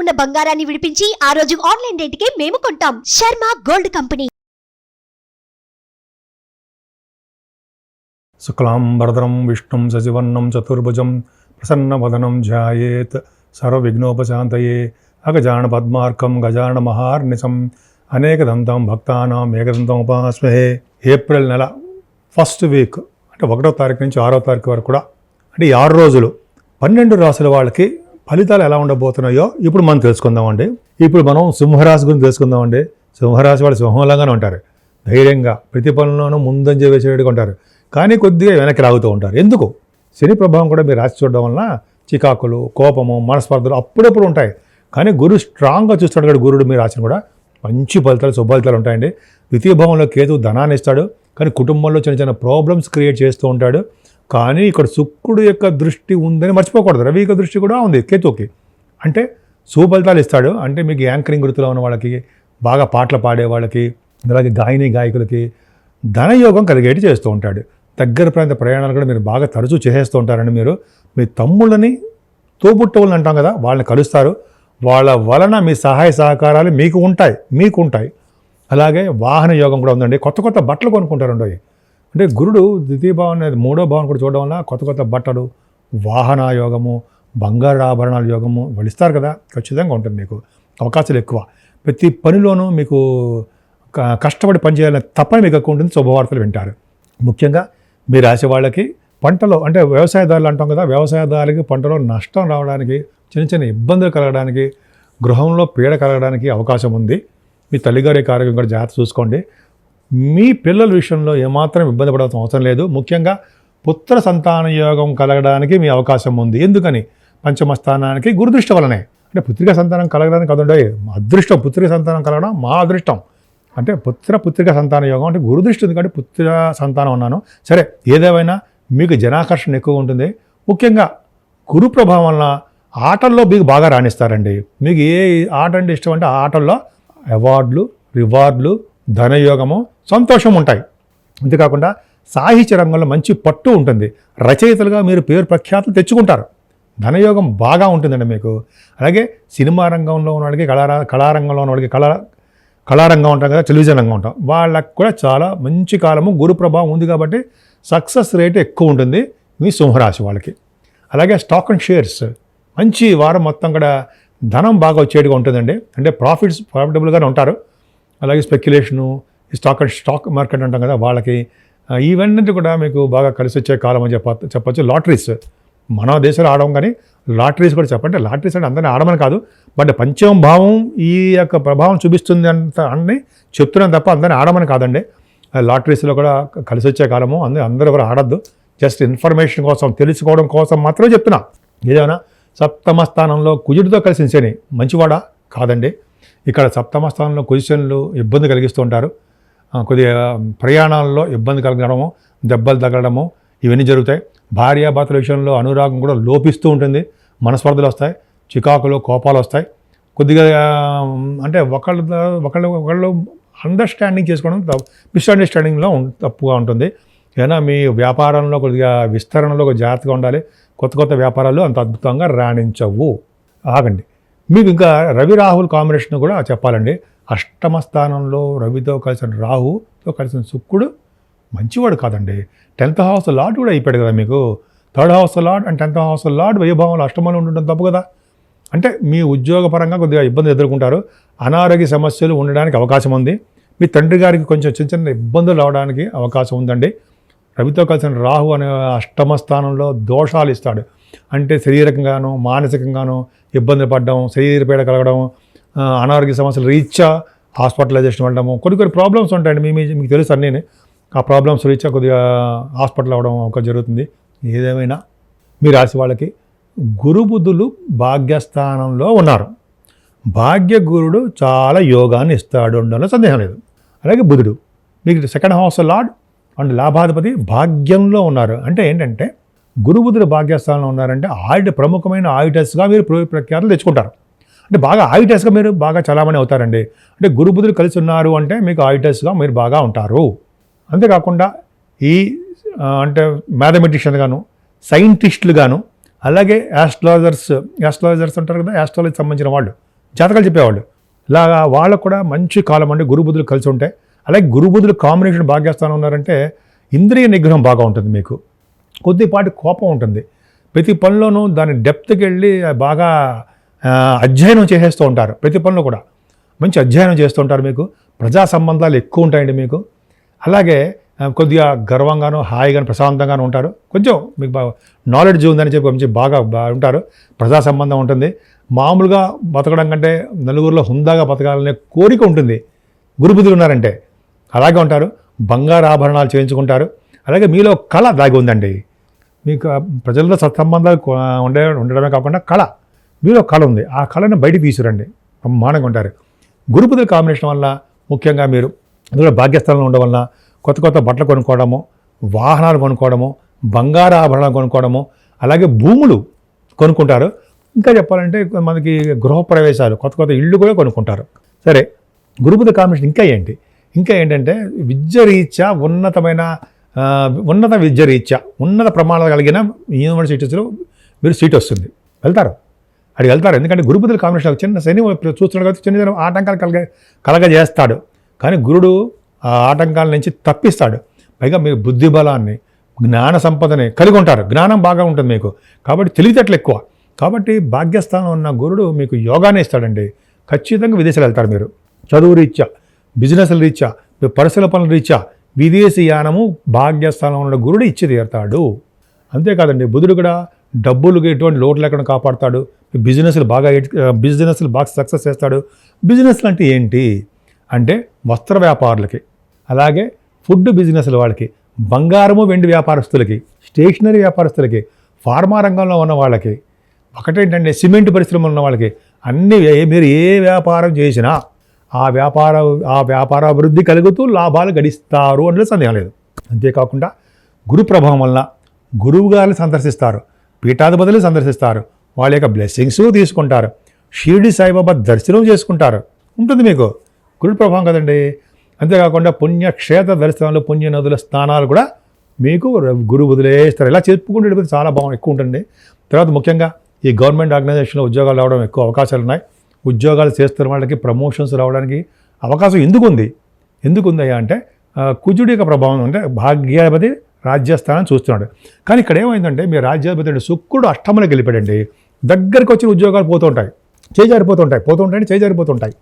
ఉన్న బంగారాన్ని విడిపించి ఆ రోజు ఆన్లైన్ రేటుకే మేము కొంటాం. Sharma gold company. శుక్లాంబరదరం విష్ణుం శశివర్ణం చతుర్భుజం ప్రసన్నవదనం ధ్యాయేత్ సర్వవిఘ్నోపశాంతయే అగజాన పద్మార్కం గజాన మహార్నిశం అనేకదంతం భక్తానాం ఏకదంతం ఉపాస్మహే. ఏప్రిల్ నెల ఫస్ట్ వీక్ అంటే ఒకటో తారీఖు నుంచి ఆరో తారీఖు వరకు కూడా అంటే ఈ ఆరు రోజులు పన్నెండు రాసుల వాళ్ళకి ఫలితాలు ఎలా ఉండబోతున్నాయో ఇప్పుడు మనం తెలుసుకుందామండి. ఇప్పుడు మనం సింహరాశి గురించి తెలుసుకుందామండి. సింహరాశి వాళ్ళు సింహంలాగానే ఉంటారు. ధైర్యంగా ప్రతి పనులను ముందంజ వేసేటట్టుగా ఉంటారు. కానీ కొద్దిగా వెనక్కి లాగుతూ ఉంటారు. ఎందుకు? శని ప్రభావం కూడా మీరు రాసి చూడడం వలన చికాకులు కోపము మనస్పర్ధలు అప్పుడప్పుడు ఉంటాయి. కానీ గురు స్ట్రాంగ్గా చూస్తాడు కదా గురుడు మీరు రాసిన కూడా మంచి ఫలితాలు శుభఫలితాలు ఉంటాయండి. ద్వితీయ భావంలో కేతు ధనాన్ని ఇస్తాడు. కానీ కుటుంబంలో చిన్న చిన్న ప్రాబ్లమ్స్ క్రియేట్ చేస్తూ ఉంటాడు. కానీ ఇక్కడ శుక్రుడు యొక్క దృష్టి ఉందని మర్చిపోకూడదు. రవి యొక్క దృష్టి కూడా ఉంది కేతుకి అంటే సుఫలితాలు ఇస్తాడు. అంటే మీకు యాంకరింగ్ వృత్తిలో ఉన్న వాళ్ళకి బాగా పాటలు పాడే వాళ్ళకి అలాగే గాయని గాయకులకి ధనయోగం కలిగేటి చేస్తూ ఉంటాడు. దగ్గర ప్రాంత ప్రయాణాలు కూడా మీరు బాగా తరచూ చేసేస్తూ ఉంటారండి మీరు మీ తమ్ముళ్ళని తోబుట్టవులను అంటాం కదా వాళ్ళని కలుస్తారు. వాళ్ళ వలన మీ సహాయ సహకారాలు మీకు ఉంటాయి మీకు ఉంటాయి అలాగే వాహన యోగం కూడా ఉందండి. కొత్త కొత్త బట్టలు కొనుక్కుంటారండి అవి. అంటే గురుడు ద్వితీయ భావం అనేది మూడో భావం కూడా చూడడం వల్ల కొత్త కొత్త బట్టలు వాహన యోగము బంగారు ఆభరణాల యోగము వాళ్ళు కదా. ఖచ్చితంగా ఉంటుంది మీకు అవకాశాలు ఎక్కువ. ప్రతి పనిలోనూ మీకు కష్టపడి పనిచేయాలని తప్పని మీకు ఎక్కువ ఉంటుంది. శుభవార్తలు వింటారు. ముఖ్యంగా మీ రాసే వాళ్ళకి పంటలో అంటే వ్యవసాయదారులు అంటాం కదా వ్యవసాయదారులకి పంటలో నష్టం రావడానికి చిన్న చిన్న ఇబ్బందులు కలగడానికి గృహంలో పీడ కలగడానికి అవకాశం ఉంది. మీ తల్లిగారి ఆరోగ్యం కూడా జాగ్రత్త చూసుకోండి. మీ పిల్లల విషయంలో ఏమాత్రం ఇబ్బంది పడాల్సిన అవసరం లేదు. ముఖ్యంగా పుత్ర సంతాన యోగం కలగడానికి మీ అవకాశం ఉంది. ఎందుకని? పంచమ స్థానానికి గురుదృష్టి వలనే. అంటే పుత్రిక సంతానం కలగడానికి కదండి అదృష్టం పుత్రిక సంతానం కలగడం మా అదృష్టం. అంటే పుత్ర పుత్రిక సంతాన యోగం అంటే గురుదృష్టి ఉంది కాబట్టి పుత్ర సంతానం ఉన్నాను సరే ఏదేమైనా మీకు జనాకర్షణ ఎక్కువ ఉంటుంది. ముఖ్యంగా గురు ప్రభావం వలన ఆటల్లో మీకు బాగా రాణిస్తారండి. మీకు ఏ ఆట అంటే ఇష్టం అంటే ఆ ఆటల్లో అవార్డులు రివార్డులు ధనయోగము సంతోషం ఉంటాయి అంతేకాకుండా సాహిత్య రంగంలో మంచి పట్టు ఉంటుంది. రచయితలుగా మీరు పేరు ప్రఖ్యాతులు తెచ్చుకుంటారు. ధనయోగం బాగా ఉంటుందండి మీకు. అలాగే సినిమా రంగంలో ఉన్న వాళ్ళకి కళారా కళారంగంలో ఉన్న వాళ్ళకి కళా కళారంగం ఉంటాం కదా టెలివిజన్ రంగం ఉంటాం. వాళ్ళకి కూడా చాలా మంచి కాలము గురు ప్రభావం ఉంది కాబట్టి సక్సెస్ రేట్ ఎక్కువ ఉంటుంది మీ సింహరాశి వాళ్ళకి. అలాగే స్టాక్ అండ్ షేర్స్ మంచి వారం మొత్తం కూడా ధనం బాగా వచ్చేట్టుగా ఉంటుందండి. అంటే ప్రాఫిట్స్ ప్రాఫిటబుల్గానే ఉంటారు. అలాగే speculation stock and stock market అంటాం కదా వాళ్ళకి ఆ, ఇవన్నీ కూడా మీకు బాగా కలిసి వచ్చే కాలం అని చెప్ప చెప్పచ్చు. లాటరీస్ మన దేశంలో ఆడడం కానీ లాటరీస్ కూడా చెప్పండి లాటరీస్ అంటే అందరినీ ఆడమని కాదు బట్ పంచమ భావం ఈ యొక్క ప్రభావం చూపిస్తుంది అంత అని చెప్తున్నాను తప్ప అందరినీ ఆడమని కాదండి. లాటరీస్లో కూడా కలిసి వచ్చే కాలము అందరూ అందరూ ఎవరు ఆడద్దు. జస్ట్ ఇన్ఫర్మేషన్ కోసం తెలుసుకోవడం కోసం మాత్రమే చెప్తున్నా. ఏదైనా సప్తమ స్థానంలో కుజుడితో కలిసి శని మంచివాడా? కాదండి. ఇక్కడ సప్తమ స్థానంలో కుజిషన్లు ఇబ్బంది కలిగిస్తూ ఉంటారు. కొద్దిగా ప్రయాణాల్లో ఇబ్బంది కలగడము దెబ్బలు తగలడము ఇవన్నీ జరుగుతాయి. భార్యాభర్తల విషయంలో అనురాగం కూడా లోపిస్తూ ఉంటుంది. మనస్పర్ధలు వస్తాయి చికాకులు కోపాలు వస్తాయి. కొద్దిగా అంటే ఒకళ్ళ ఒకళ్ళు ఒకళ్ళు అండర్స్టాండింగ్ చేసుకోవడం మిస్అండర్స్టాండింగ్లో తప్పుగా ఉంటుంది. ఏదైనా మీ వ్యాపారంలో కొద్దిగా విస్తరణలో ఒక జాగ్రత్తగా ఉండాలి. కొత్త కొత్త వ్యాపారాలు అంత అద్భుతంగా రాణించవు. ఆగండి. మీకు ఇంకా రవి రాహుల్ కాంబినేషన్ కూడా చెప్పాలండి. అష్టమ స్థానంలో రవితో కలిసిన రాహుతో కలిసిన శుక్రుడు మంచివాడు కాదండి. టెన్త్ హౌస్ లార్డ్ కూడా అయిపోయాడు కదా మీకు. Third house lord and tenth house lord వైభవంలో అష్టమంలో ఉండడం తప్పు కదా. అంటే మీ ఉద్యోగపరంగా కొద్దిగా ఇబ్బంది ఎదుర్కొంటారు. అనారోగ్య సమస్యలు ఉండడానికి అవకాశం ఉంది. మీ తండ్రి గారికి కొంచెం చిన్న చిన్న ఇబ్బందులు రావడానికి అవకాశం ఉందండి. రవితో కలిసిన రాహు అనే అష్టమ స్థానంలో దోషాలు ఇస్తాడు. అంటే శరీరకంగానో మానసికంగానో ఇబ్బంది పడడం శరీరపీడ కలగడం అనారోగ్య సమస్యలు రీత్యా హాస్పిటలైజేషన్ వెళ్ళడము కొన్ని కొన్ని ప్రాబ్లమ్స్ ఉంటాయండి. మీ మీకు తెలుసు అన్నీ. ఆ ప్రాబ్లమ్స్ రీత్యా కొద్దిగా హాస్పిటల్ అవ్వడం ఒక జరుగుతుంది. ఏదేమైనా మీ రాశి వాళ్ళకి గురుబుద్ధులు భాగ్యస్థానంలో ఉన్నారు. భాగ్య గురుడు చాలా యోగాన్ని ఇస్తాడు ఉండడంలో సందేహం లేదు. అలాగే బుధుడు మీకు సెకండ్ హౌస్ లార్డ్ అండ్ లాభాధిపతి భాగ్యంలో ఉన్నారు. అంటే ఏంటంటే గురుబుధుడు భాగ్యస్థానంలో ఉన్నారంటే ఆయుట ప్రముఖమైన ఆయుటస్గా మీరు ప్ర- ప్రఖ్యాతులు తెచ్చుకుంటారు. అంటే బాగా ఆయుటస్గా మీరు బాగా చలామణి అవుతారండి. అంటే గురుబుధుడు కలిసి ఉన్నారు అంటే మీకు ఆయుటస్గా మీరు బాగా ఉంటారు. అంతేకాకుండా ఈ అంటే మ్యాథమెటిషియన్ గాను సైంటిస్టులు గాను అలాగే యాస్ట్రాలజర్స్ యాస్ట్రాలజర్స్ అంటారు కదా యాస్ట్రాలజీ సంబంధించిన వాళ్ళు జాతకాలు చెప్పేవాళ్ళు ఇలాగా వాళ్ళకు కూడా మంచి కాలం అంటే గురుబుద్ధులు కలిసి ఉంటాయి అలాగే గురుబుద్ధులు కాంబినేషన్ భాగ్యస్థానం ఉన్నారంటే ఇంద్రియ నిగ్రహం బాగా ఉంటుంది మీకు. కొద్దిపాటి కోపం ఉంటుంది. ప్రతి పనిలోనూ దాని డెప్త్కి వెళ్ళి బాగా అధ్యయనం చేసేస్తూ ఉంటారు. ప్రతి పనిలో కూడా. మంచి అధ్యయనం చేస్తూ ఉంటారు మీకు. ప్రజా సంబంధాలు ఎక్కువ ఉంటాయండి మీకు. అలాగే కొద్దిగా గర్వంగాను హాయిగాను ప్రశాంతంగాను ఉంటారు. కొంచెం మీకు బాగా నాలెడ్జ్ ఉందని చెప్పి కొంచెం బాగా బా- ఉంటారు. ప్రజా సంబంధం ఉంటుంది. మామూలుగా బతకడం కంటే నలుగురిలో హుందాగా బతకాలనే కోరిక ఉంటుంది. గురుబుద్ధులు ఉన్నారంటే. అలాగే ఉంటారు. బంగారు ఆభరణాలు చేయించుకుంటారు. అలాగే మీలో కళ దాగి ఉందండి. మీకు ఆ ప్రజలతో సత్సంబంధాలు ఉండే ఉండడమే కాకుండా కళ. మీలో కళ ఉంది. ఆ కళను బయటికి తీసుకురండి. బ్రహ్మాండంగా ఉంటారు. గురుపుదుల కాంబినేషన్ వల్ల ముఖ్యంగా మీరు అందులో భాగ్యస్థానంలో ఉండడం వల్ల కొత్త కొత్త బట్టలు కొనుక్కోవడము వాహనాలు కొనుక్కోవడము బంగారు ఆభరణాలు కొనుక్కోవడము అలాగే భూములు కొనుక్కుంటారు. ఇంకా చెప్పాలంటే మనకి గృహప్రవేశాలు కొత్త కొత్త ఇళ్ళు కూడా కొనుక్కుంటారు. సరే గురుబుధ కాంబినేషన్ ఇంకా ఏంటి? ఇంకా ఏంటంటే విద్య రీత్యా ఉన్నతమైన ఉన్నత విద్య రీత్యా ఉన్నత ప్రమాణాలు కలిగిన యూనివర్సిటీస్లో మీరు సీట్ వస్తుంది. వెళ్తారు. అడిగి వెళ్తారు. ఎందుకంటే గురుపతుల కాంబినేషన్ చిన్న శని చూస్తున్నాడు కాబట్టి చిన్న చిన్న ఆటంకాలు కలగ కలగజేస్తాడు. కానీ గురుడు ఆ ఆటంకాల నుంచి తప్పిస్తాడు. పైగా మీ బుద్ధి బలాన్ని జ్ఞాన సంపదని కలిగి ఉంటారు. జ్ఞానం బాగా ఉంటుంది మీకు. కాబట్టి తెలివితేటలు ఎక్కువ. కాబట్టి భాగ్యస్థానం ఉన్న గురుడు మీకు యోగానే ఇస్తాడండి. ఖచ్చితంగా విదేశాలు వెళ్తారు మీరు. చదువు రీత్యా బిజినెస్ రీత్యా మీ పరిసర పనుల రీత్యా విదేశీయానము భాగ్యస్థానంలో ఉన్న గురుడు ఇచ్చి తీరుతాడు. అంతేకాదండి బుధుడు కూడా డబ్బులు ఎటువంటి లోటు లేకుండా కాపాడుతాడు. బిజినెస్లు బాగా బిజినెస్లు బాగా సక్సెస్ చేస్తాడు. బిజినెస్లు అంటే ఏంటి? అంటే వస్త్ర వ్యాపారులకి అలాగే ఫుడ్ బిజినెస్ల వాళ్ళకి బంగారము వెండి వ్యాపారస్తులకి స్టేషనరీ వ్యాపారస్తులకి ఫార్మా రంగంలో ఉన్న వాళ్ళకి ఒకటేంటంటే సిమెంట్ పరిశ్రమలో ఉన్న వాళ్ళకి అన్ని ఏ- మీరు ఏ వ్యాపారం చేసినా ఆ వ్యాపార ఆ వ్యాపార అభివృద్ధి కలుగుతూ లాభాలు గడిస్తారు అందులో సందేహం లేదు. అంతేకాకుండా గురు ప్రభావం వలన గురువు గారిని సందర్శిస్తారు పీఠాధిపతులు సందర్శిస్తారు వాళ్ళ యొక్క బ్లెస్సింగ్స్ తీసుకుంటారు షిరిడి సాయిబాబా దర్శనం చేసుకుంటారు. ఉంటుంది మీకు గురు ప్రభావం కదండి. అంతేకాకుండా పుణ్యక్షేత్ర దర్శనాలు పుణ్య నదుల స్నానాలు కూడా మీకు గురు వదిలేస్తారు. ఇలా చెప్పుకుంటే చాలా బాగా ఎక్కువ ఉంటుంది తర్వాత ముఖ్యంగా ఈ గవర్నమెంట్ ఆర్గనైజేషన్లో ఉద్యోగాలు రావడం ఎక్కువ అవకాశాలు ఉన్నాయి. ఉద్యోగాలు చేస్తున్న వాళ్ళకి ప్రమోషన్స్ రావడానికి అవకాశం ఎందుకు ఉంది ఎందుకు ఉందయ్యా అంటే కుజుడి యొక్క ప్రభావం అంటే భాగ్యాధిపతి రాజ్యస్థానం చూస్తున్నాడు. కానీ ఇక్కడ ఏమైందంటే మీ రాజ్యాధిపతి అంటే శుక్రుడు అష్టములకు వెళ్ళిపోయాడండి. దగ్గరికి వచ్చిన ఉద్యోగాలు పోతుంటాయి. చేజారిపోతుంటాయి. పోతుంటాయి చేజారిపోతుంటాయి.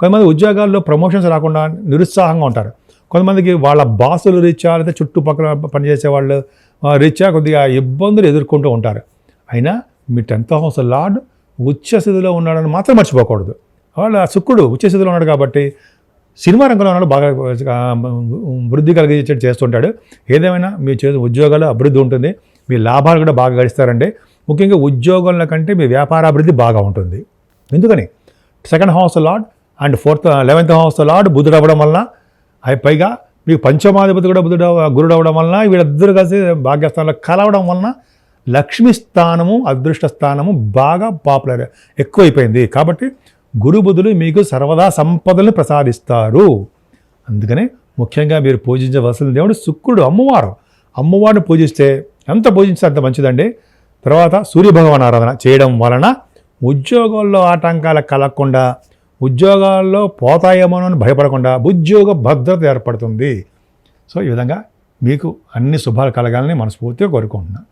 కొంతమంది ఉద్యోగాల్లో ప్రమోషన్స్ రాకుండా నిరుత్సాహంగా ఉంటారు. కొంతమందికి వాళ్ళ బాసులు రీత్యా లేదా చుట్టుపక్కల పనిచేసే వాళ్ళు రీత్యా కొద్దిగా ఇబ్బందులు ఎదుర్కొంటూ ఉంటారు. అయినా మీ టెన్త్ హౌస్ లార్డ్ ఉచ్చస్థితిలో ఉన్నాడని మాత్రం మర్చిపోకూడదు. వాళ్ళ శుక్రుడు ఉచ్చస్థితిలో ఉన్నాడు కాబట్టి సినిమా రంగంలో ఉన్నాడు బాగా వృద్ధి కలిగించేట్టు చేస్తుంటాడు. ఏదేమైనా మీ చేసే ఉద్యోగాలు అభివృద్ధి ఉంటుంది మీ లాభాలు కూడా బాగా గడిస్తారండి. ముఖ్యంగా ఉద్యోగాల కంటే మీ వ్యాపారాభివృద్ధి బాగా ఉంటుంది. ఎందుకని? Second house lord and fourth eleventh house lord బుధుడు అవ్వడం వలన అవి పైగా మీకు పంచమాధిపతి కూడా బుధుడు గురుడు అవ్వడం వలన వీళ్ళిద్దరు కలిసి భాగ్యస్థానంలో కలవడం వలన లక్ష్మి స్థానము అదృష్ట స్థానము బాగా పాపులర్ ఎక్కువైపోయింది. కాబట్టి గురు బుధులు మీకు సర్వదా సంపదలను ప్రసాదిస్తారు. అందుకనే ముఖ్యంగా మీరు పూజించవలసిన దేవుడు శుక్రుడు అమ్మవారు. అమ్మవారిని పూజిస్తే ఎంత పూజిస్తే అంత మంచిదండి. తర్వాత సూర్యభగవాన్ ఆరాధన చేయడం వలన ఉద్యోగాల్లో ఆటంకాలు కలగకుండా ఉద్యోగాల్లో పోతాయేమోనని భయపడకుండా ఉద్యోగ భద్రత ఏర్పడుతుంది. సో ఈ విధంగా మీకు అన్ని శుభాలు కలగాలని మనస్ఫూర్తిగా కోరుకుంటున్నాను